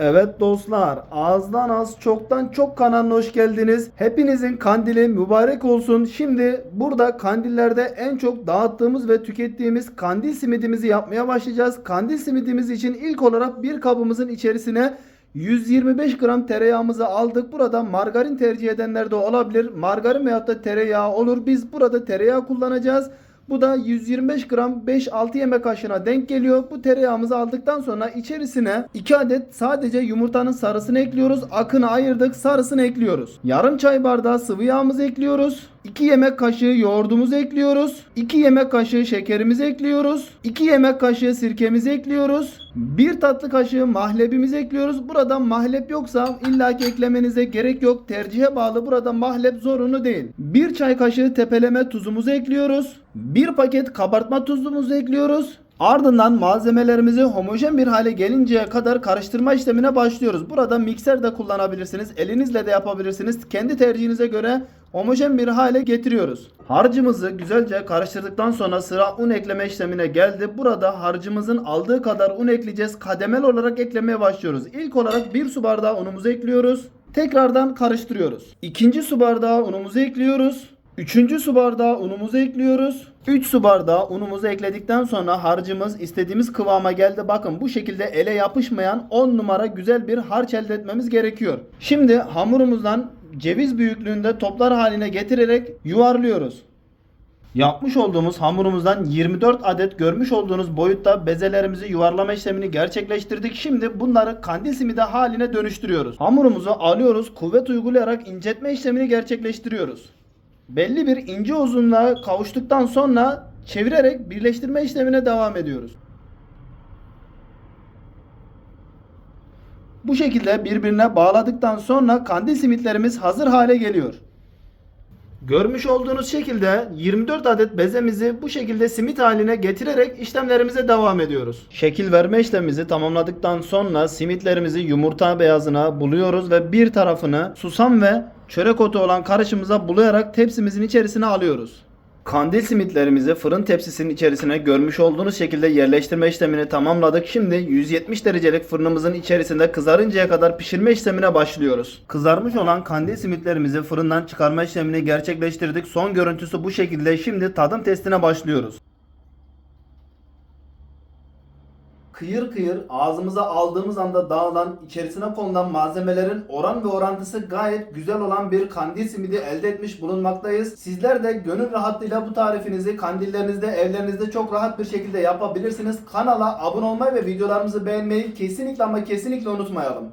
Evet dostlar, ağızdan az çoktan çok kanalına hoş geldiniz. Hepinizin kandili mübarek olsun. Şimdi burada kandillerde en çok dağıttığımız ve tükettiğimiz kandil simidimizi yapmaya başlayacağız. Kandil simidimiz için ilk olarak bir kabımızın içerisine 125 gram tereyağımızı aldık. Burada margarin tercih edenler de olabilir. Margarin veyahut da tereyağı olur. Biz burada tereyağı kullanacağız. Bu da 125 gram 5-6 yemek kaşığına denk geliyor. Bu tereyağımızı aldıktan sonra içerisine 2 adet sadece yumurtanın sarısını ekliyoruz. Akını ayırdık sarısını ekliyoruz. Yarım çay bardağı sıvı yağımızı ekliyoruz. 2 yemek kaşığı yoğurdumuzu ekliyoruz. 2 yemek kaşığı şekerimizi ekliyoruz. 2 yemek kaşığı sirkemizi ekliyoruz. 1 tatlı kaşığı mahlebimizi ekliyoruz. Burada mahlep yoksa illaki eklemenize gerek yok. Tercihe bağlı burada mahlep zorunlu değil. 1 çay kaşığı tepeleme tuzumuzu ekliyoruz. 1 paket kabartma tuzumuzu ekliyoruz. Ardından malzemelerimizi homojen bir hale gelinceye kadar karıştırma işlemine başlıyoruz. Burada mikser de kullanabilirsiniz. Elinizle de yapabilirsiniz. Kendi tercihinize göre homojen bir hale getiriyoruz. Harcımızı güzelce karıştırdıktan sonra sıra un ekleme işlemine geldi. Burada harcımızın aldığı kadar un ekleyeceğiz. Kademel olarak eklemeye başlıyoruz. İlk olarak 1 su bardağı unumuzu ekliyoruz. Tekrardan karıştırıyoruz. İkinci su bardağı unumuzu ekliyoruz. Üçüncü su bardağı unumuzu ekliyoruz. 3 su bardağı unumuzu ekledikten sonra harcımız istediğimiz kıvama geldi. Bakın bu şekilde ele yapışmayan 10 numara güzel bir harç elde etmemiz gerekiyor. Şimdi hamurumuzdan ceviz büyüklüğünde toplar haline getirerek yuvarlıyoruz. Yapmış olduğumuz hamurumuzdan 24 adet görmüş olduğunuz boyutta bezelerimizi yuvarlama işlemini gerçekleştirdik. Şimdi bunları kandil simidi haline dönüştürüyoruz. Hamurumuzu alıyoruz, kuvvet uygulayarak incetme işlemini gerçekleştiriyoruz. Belli bir ince uzunluğa kavuştuktan sonra çevirerek birleştirme işlemine devam ediyoruz. Bu şekilde birbirine bağladıktan sonra kandil simitlerimiz hazır hale geliyor. Görmüş olduğunuz şekilde 24 adet bezemizi bu şekilde simit haline getirerek işlemlerimize devam ediyoruz. Şekil verme işlemimizi tamamladıktan sonra simitlerimizi yumurta beyazına buluyoruz ve bir tarafını susam ve çörek otu olan karışımıza bulayarak tepsimizin içerisine alıyoruz. Kandil simitlerimizi fırın tepsisinin içerisine görmüş olduğunuz şekilde yerleştirme işlemini tamamladık. Şimdi 170 derecelik fırınımızın içerisinde kızarıncaya kadar pişirme işlemine başlıyoruz. Kızarmış olan kandil simitlerimizi fırından çıkarma işlemini gerçekleştirdik. Son görüntüsü bu şekilde. Şimdi tadım testine başlıyoruz. Kıyır kıyır ağzımıza aldığımız anda dağılan, içerisine konulan malzemelerin oran ve orantısı gayet güzel olan bir kandil simidi elde etmiş bulunmaktayız. Sizler de gönül rahatlığıyla bu tarifinizi kandillerinizde, evlerinizde çok rahat bir şekilde yapabilirsiniz. Kanala abone olmayı ve videolarımızı beğenmeyi kesinlikle ama kesinlikle unutmayalım.